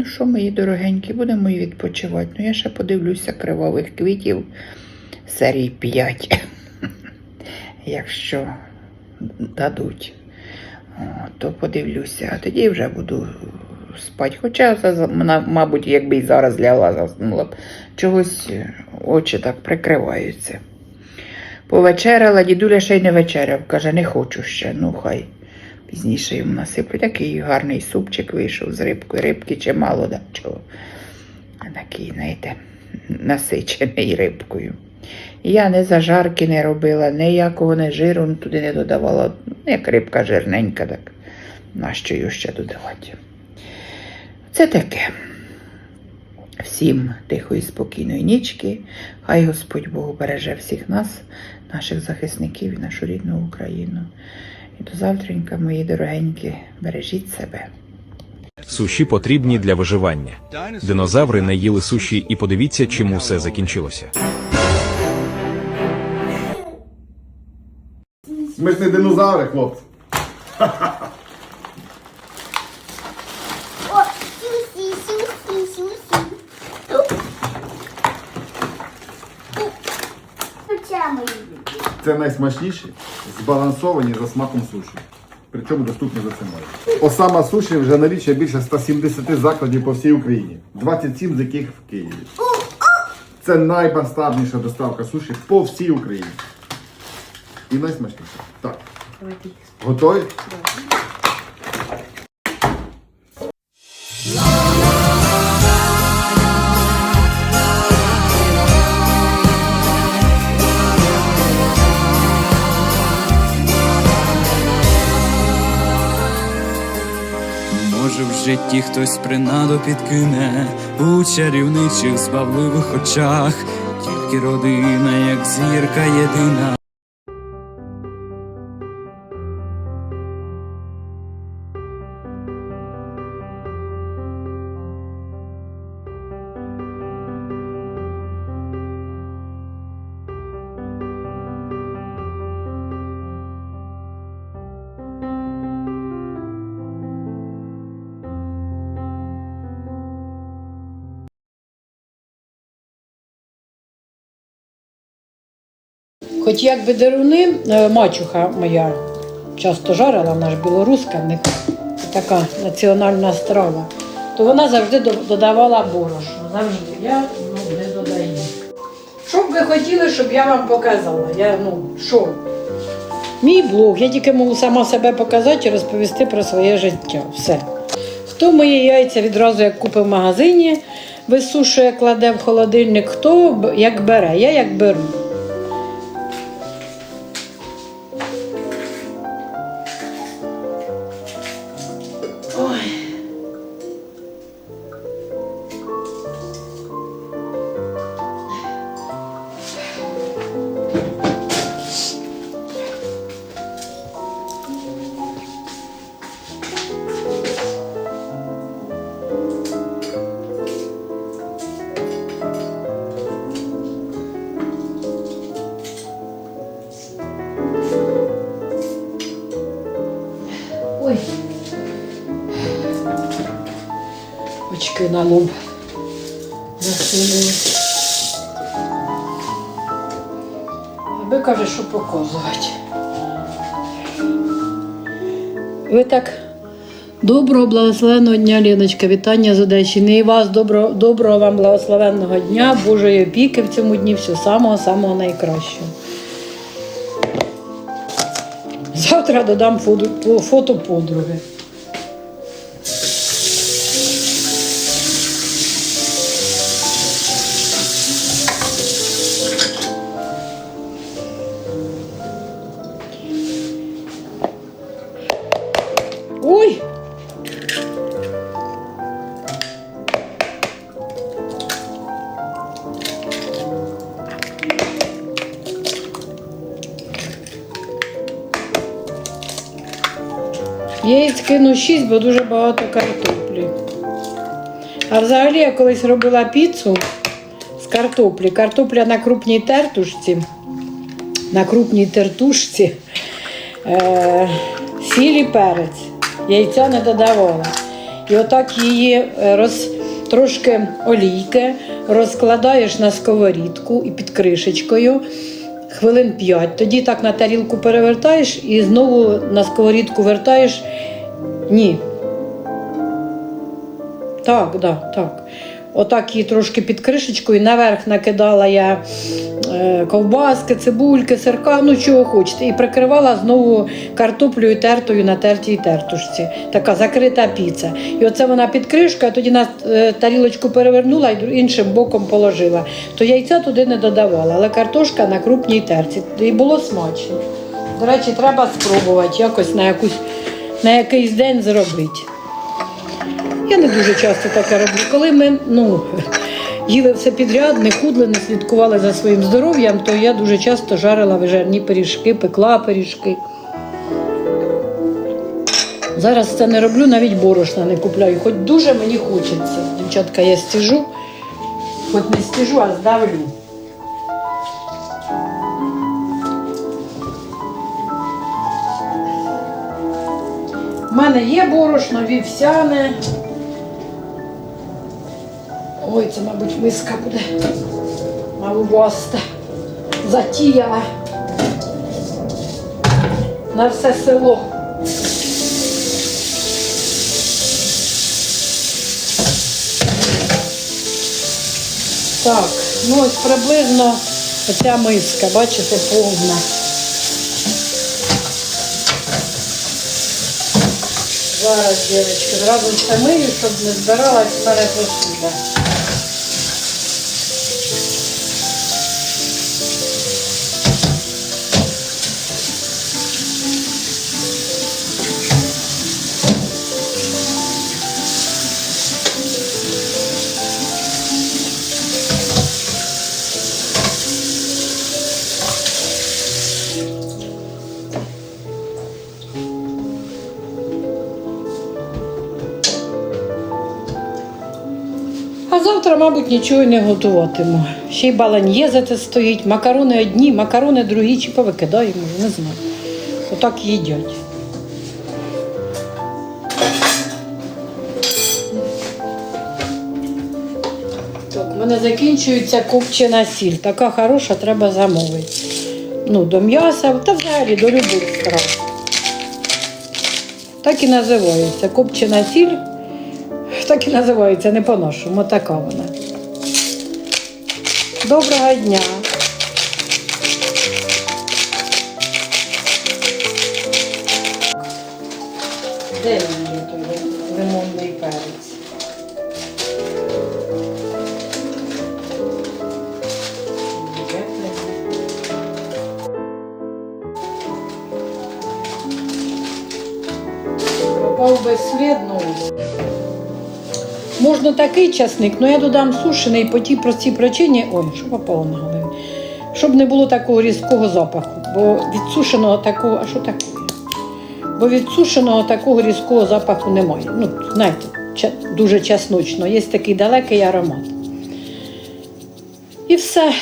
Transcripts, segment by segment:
Ну що, мої дорогенькі, будемо і відпочивати. Ну, я ще подивлюся кривавих квітів серії 5. Якщо дадуть, то подивлюся, а тоді вже буду спати. Хоча, мабуть, якби і зараз лягла, заснула б. Чогось е, очі так прикриваються. Повечеряла, дідуля ще й не вечеряв. Каже, не хочу ще. Ну, хай пізніше йому насиплю. Такий гарний супчик вийшов з рибкою. Рибки чимало, да, чого. Такий, знаєте, насичений рибкою. Я не зажарки не робила, ніякого не жиру туди не додавала. Як рибка жирненька, так нащо її ще додавати? Це таке. Всім тихої, спокійної нічки. Хай Господь Бог береже всіх нас, наших захисників і нашу рідну Україну. І до завтренька, мої дорогенькі, бережіть себе. Суші потрібні для виживання. Динозаври не їли суші і подивіться, чим усе закінчилося. Ми ж не динозаври, хлопці. О. Це найсмачніші, збалансовані за смаком суші. Причому доступні за ціною. Осама суші вже налічує більше 170 закладів по всій Україні, 27 з яких в Києві. Це наймасштабніша доставка суші по всій Україні. І найсмачніша. Так. Готові? Може в житті хтось принаду підкине у чарівничих збавливих очах, тільки родина, як зірка єдина. Хоч якби деруни, е, мачуха моя часто жарила, вона ж білоруська, в така національна страва, то вона завжди додавала борошно. Завжди. Я ну, не додаю. Що б ви хотіли, щоб я вам показала? Я, ну, що? Мій блог, я тільки можу сама себе показати і розповісти про своє життя. Все. Хто мої яйця відразу як купив в магазині, висушує, кладе в холодильник, хто як бере, я як беру. На лоб. Засунули. Аби каже, що показувати. Ви так доброго, благословенного дня, Леночка. Вітання з Одещини. І вас доброго, доброго вам благословенного дня, Божої опіки в цьому дні, всього самого-самого найкращого. Завтра додам фото подруги. 6, бо дуже багато картоплі. А взагалі я колись робила піцу з картоплі. Картопля на крупній тертушці. На крупній тертушці. Е, сіль перець. Яйця не додавала. І отак її е, роз, трошки олійки розкладаєш на сковорідку і під кришечкою хвилин 5. Тоді так на тарілку перевертаєш і знову на сковорідку вертаєш. Ні. Так, да, так. Отак її трошки під кришечкою. Наверх накидала я е, ковбаски, цибульки, сирка, ну чого хочете. І прикривала знову картоплею тертою на тертій тертушці. Така закрита піца. І оце вона під кришкою, а тоді на е, тарілочку перевернула і іншим боком положила. То яйця туди не додавала, але картошка на крупній терці. І було смачно. До речі, треба спробувати якось на, якусь, на якийсь день зробити. Я не дуже часто таке роблю. Коли ми ну, їли все підряд, не худли, не слідкували за своїм здоров'ям, то я дуже часто жарила вижарні пиріжки, пекла пиріжки. Зараз це не роблю, навіть борошна не купляю. Хоч дуже мені хочеться. Дівчатка, я стіжу, хоч не стіжу, а здавлю. Мене є борошно, вівсяне. Ой, це, мабуть, миска буде малуваста. Затіяла на все село. Так, ну ось приблизно оця миска, бачите, повна. Зараз, дівчатки, зразу помию, мию, щоб не збиралась перепосуда. А мабуть, нічого не готуватиму. Ще й баланьєзе це стоїть, макарони одні, макарони другі, чи повикидаємо, не знаю. Отак їдять. Так, у мене закінчується копчена сіль. Така хороша, треба замовити. Ну, до м'яса та взагалі до любих страв. Так і називається копчена сіль. Так і називається, не по-нашому, вона. Доброго дня. Де Можна такий часник, але я додам сушений по тій простій причині. Ой, що попало на голові. Щоб не було такого різкого запаху. Бо від сушеного такого, а що таке? Бо від сушеного такого різкого запаху немає. Ну, знаєте, дуже чесночно. Є такий далекий аромат. І все.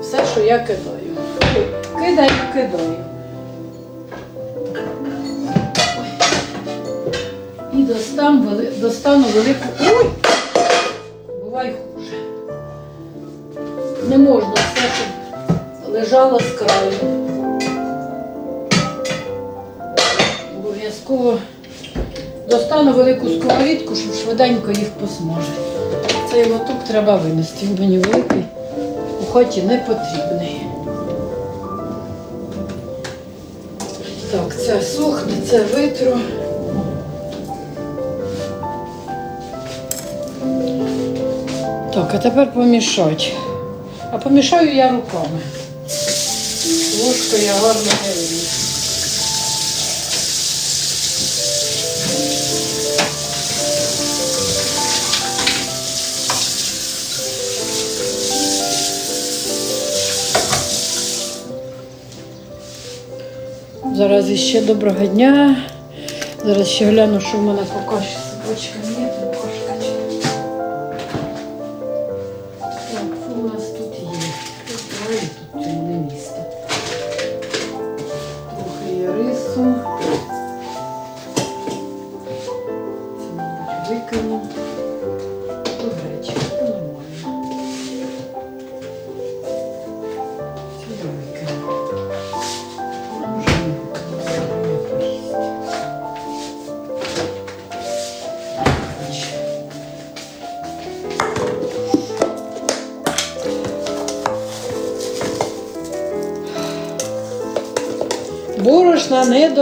Все, що я кидаю. Кидаю, кидаю. І достам, достану велику. Ой! Бувай хуже. Не можна все, щоб лежало з краю. Обов'язково достану велику сковорідку, щоб швиденько їх посмажити. Цей лоток треба винести. Він мені великий у хаті не потрібний. Так, це сохне, це витру. Так, а тепер помішати. А помішаю я руками. Ложкою я гарно вмію. Зараз іще доброго дня. Зараз ще гляну, що в мене по каші собачка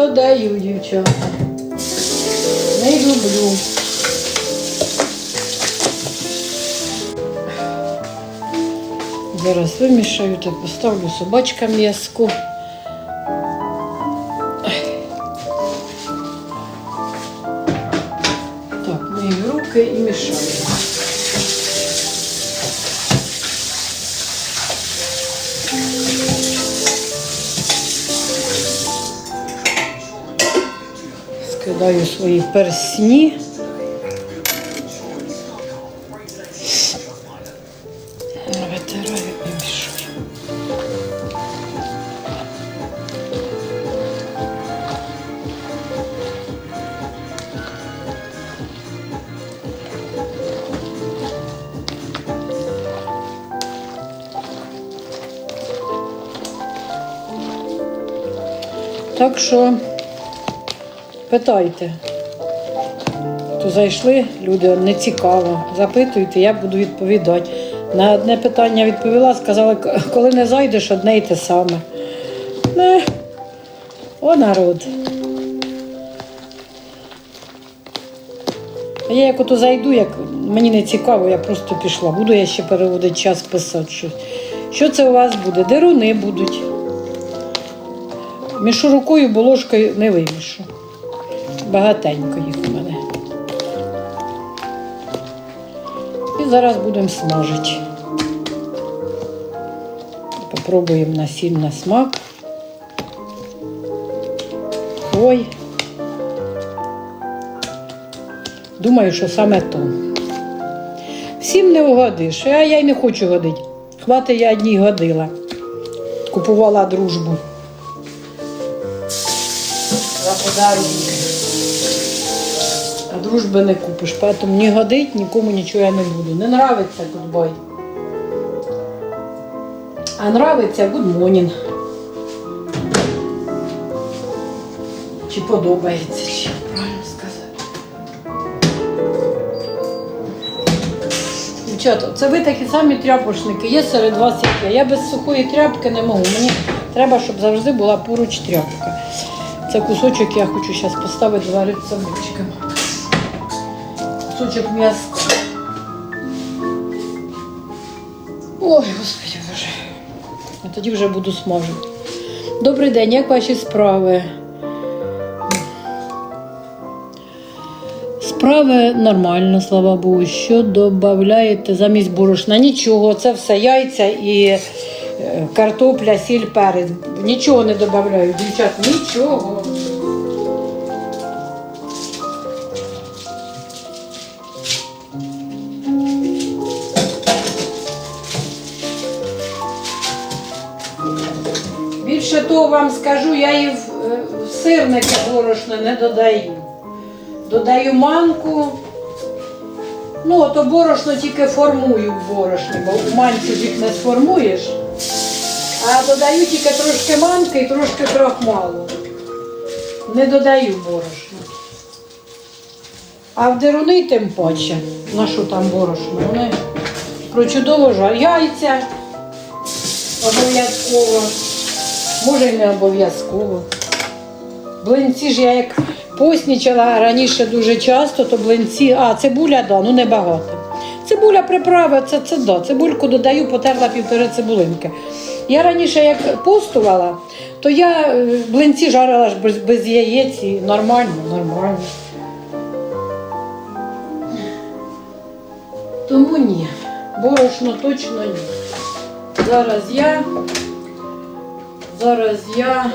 Не додаю, дівчата. Не люблю. Зараз вимішаю та поставлю собачкам м'язку. Так, мию руки і мішаю. Скидаю свої персні. І мішаю. Так що питайте. То зайшли люди, не цікаво. Запитуйте, я буду відповідати. На одне питання відповіла, сказала, «К- коли не зайдеш, одне й те саме. Не. О, народ. А я як ото зайду, як мені не цікаво, я просто пішла. Буду я ще переводити час писати щось. Що це у вас буде? Деруни будуть. Мішу рукою, бо ложкою не вимішу. Багатенько їх у мене. І зараз будемо смажити. Попробуємо на сіль на смак. Ой. Думаю, що саме то. Всім не угодиш, а я й не хочу годити. Хвати я одній годила. Купувала дружбу. За подарунки. Дружби не купиш, поэтому не годить, нікому нічого я не буду. Не нравиться гудбай. А нравиться гудмонін. Чи подобається, чи правильно сказати. Дівчата, це ви такі самі тряпочники, є серед вас як я. Я без сухої тряпки не можу. Мені треба, щоб завжди була поруч тряпка. Це кусочок я хочу зараз поставити зварити собачкам. Кусочок м'яса. Ой, господи боже. А тоді вже буду смажити. Добрий день, як ваші справи? Справи нормально, слава Богу. Що додаєте замість борошна? Нічого, це все яйця і е, картопля, сіль, перець. Нічого не додаю, дівчат, нічого. Вам скажу, я і в, е, в сирники борошна не додаю. Додаю манку. Ну, то борошно тільки формую в борошні, бо в манці їх не сформуєш. А додаю тільки трошки манки і трошки крахмалу. Не додаю борошно. А в деруни тим паче. На що там борошно? Вони прочудово жаль. Яйця обов'язково. Може й не обов'язково. Блинці ж я як поснічала раніше дуже часто, то блинці, а цибуля, да, ну небагато. Цибуля приправи, це, це да, цибульку додаю, потерла півтори цибулинки. Я раніше як постувала, то я е, блинці жарила ж без, без яєць і нормально, нормально. Тому ні, борошно точно ні. Зараз я, зараз я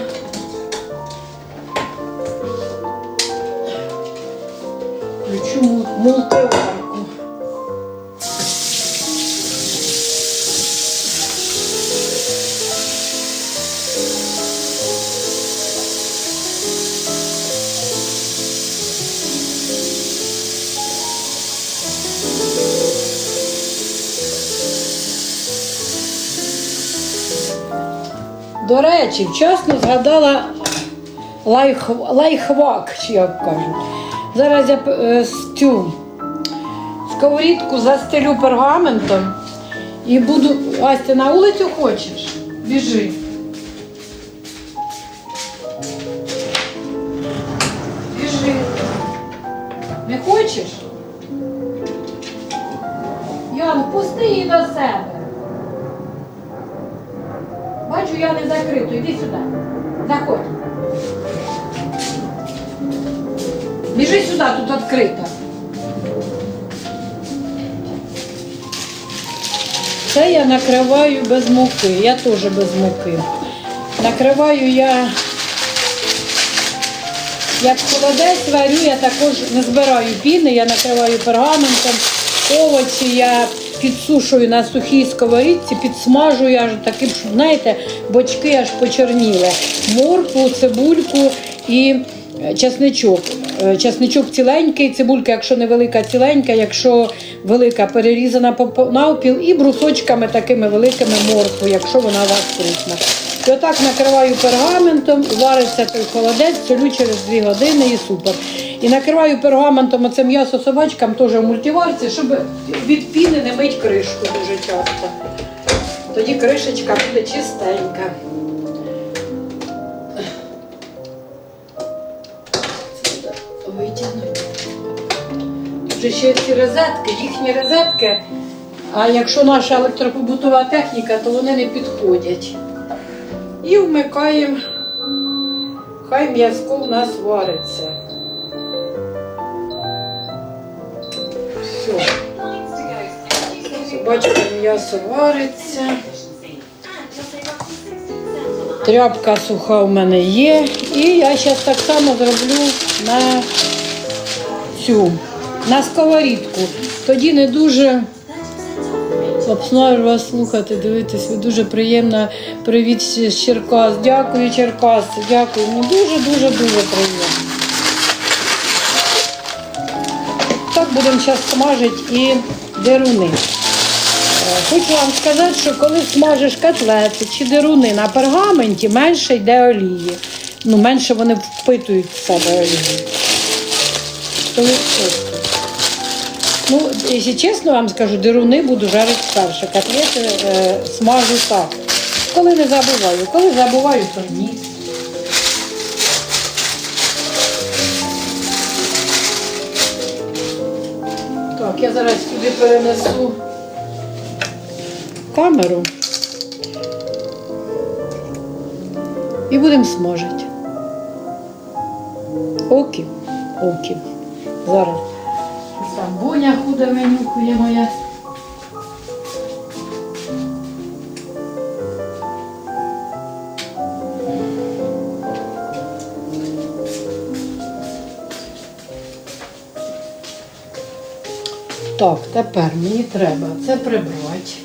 включу му- мультиварку. До речі, вчасно згадала лайх, лайхвак, чи як кажуть. Зараз я е, цю сковорідку застелю пергаментом і буду. Ась, ти на вулицю хочеш? Біжи. Біжи. Не хочеш? Ян, пусти її до себе. Бачу, я не закрито. Іди сюди. Заходь. Біжи сюди, тут відкрито. Це я накриваю без муки. Я теж без муки. Накриваю я, як холодець варю, я також не збираю піни, я накриваю пергаментом. Овочі я підсушую на сухій сковорідці, підсмажую аж таким, знаєте, бочки аж почорніли. Моркву, цибульку і е, чесничок. Е, Чесничок ціленький, цибулька, якщо невелика, ціленька, якщо велика, перерізана навпіл, і брусочками такими великими моркву, якщо вона у вас крупна. І отак накриваю пергаментом, вариться той холодець, солю через 2 години і супер. І накриваю пергаментом оце м'ясо собачкам теж в мультиварці, щоб від піни не мить кришку дуже часто. Тоді кришечка буде чистенька. Вже ще ці розетки, їхні розетки. А якщо наша електропобутова техніка, то вони не підходять. І вмикаємо, хай м'язко в нас вариться. Все. Бачите, м'ясо вариться. Тряпка суха в мене є. І я зараз так само зроблю на цю, на сковорідку. Тоді не дуже обсмажу вас слухати, дивитись. Ви дуже приємно. Привіт з Черкас. Дякую, Черкас. Дякую. Мені дуже-дуже дуже приємно. Так будемо зараз смажити і деруни. Е, Хочу вам сказати, що коли смажиш котлети чи деруни на пергаменті, менше йде олії. Ну, менше вони впитують в себе олії. Відсотків. Ну, якщо чесно вам скажу, деруни буду жарити перше. Котлети е, смажу так. Коли не забуваю. Коли забуваю, то ні. Так, я зараз сюди перенесу камеру і будемо смажити. Окі, окі. Зараз. Боня худа менюкує моя. Так, тепер мені треба це прибрати.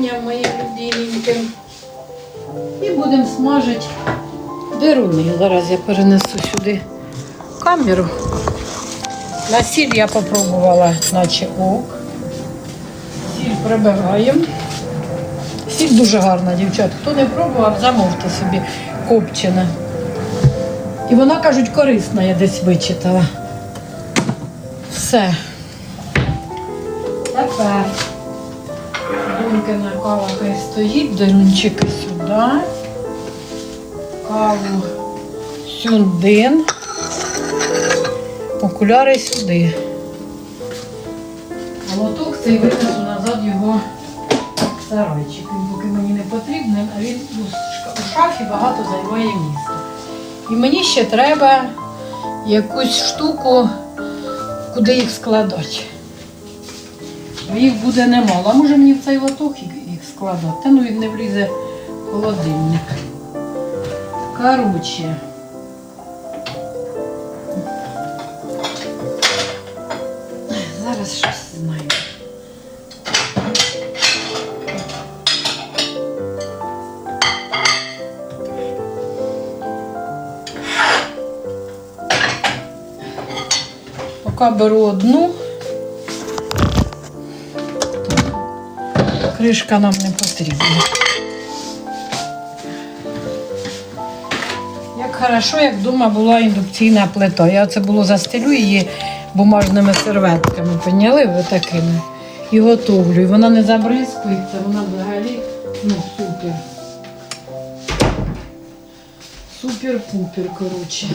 Собатюня моїм любименьким. І будемо смажити деруни. Зараз я перенесу сюди камеру. На сіль я попробувала, наче ок. Сіль прибираємо. Сіль дуже гарна, дівчат. Хто не пробував, замовте собі копчена. І вона, кажуть, корисна, я десь вичитала. Все. Тепер Дунькина кава хай стоїть, дерунчики сюди. Каву сюди. Окуляри сюди. А лоток цей винесу назад його в сарайчик. Він поки мені не потрібен, а він у шафі багато займає місця. І мені ще треба якусь штуку, куди їх складати. Їх буде немало. А може мені в цей лоток їх складати? Ну він не влізе в холодильник. Короче. Зараз щось знаю. Поки беру одну. Кришка нам не потрібна. Як хорошо, як вдома була індукційна плита. Я це було застелю її бумажними серветками, поняли ви такими. І готовлю. І вона не забризкується, вона взагалі ну, супер. Супер-пупер, коротше.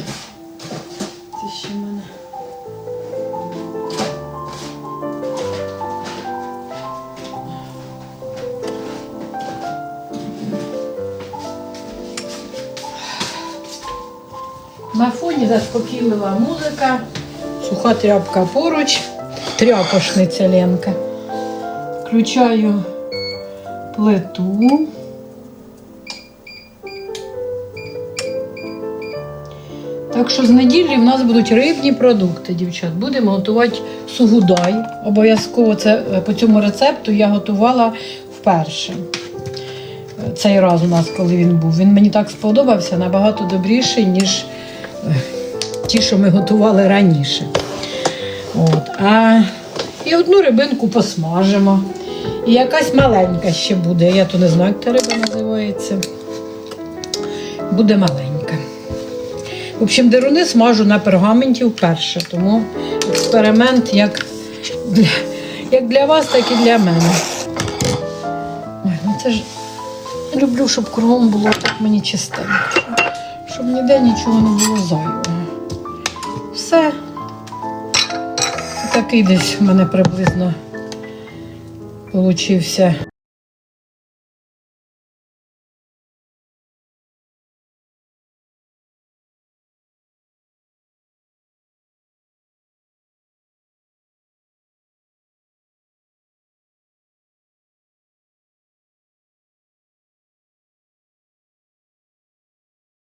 Фоні заспокійлива музика, суха тряпка поруч, тряпошниця Ленка. Включаю плиту. Так що з неділі в нас будуть рибні продукти, дівчат. Будемо готувати сугудай. Обов'язково це е, по цьому рецепту я готувала вперше. Цей раз у нас, коли він був. Він мені так сподобався, набагато добріший, ніж ті, що ми готували раніше. От. А і одну рибинку посмажимо. І якась маленька ще буде. Я то не знаю, як та риба називається. Буде маленька. В общем, деруни смажу на пергаменті вперше, тому експеримент як для, як для вас, так і для мене. Ой, ну це ж люблю, щоб кругом було так мені чистенько. Щоб ніде нічого не було зайвого. Все. Такий десь в мене приблизно получився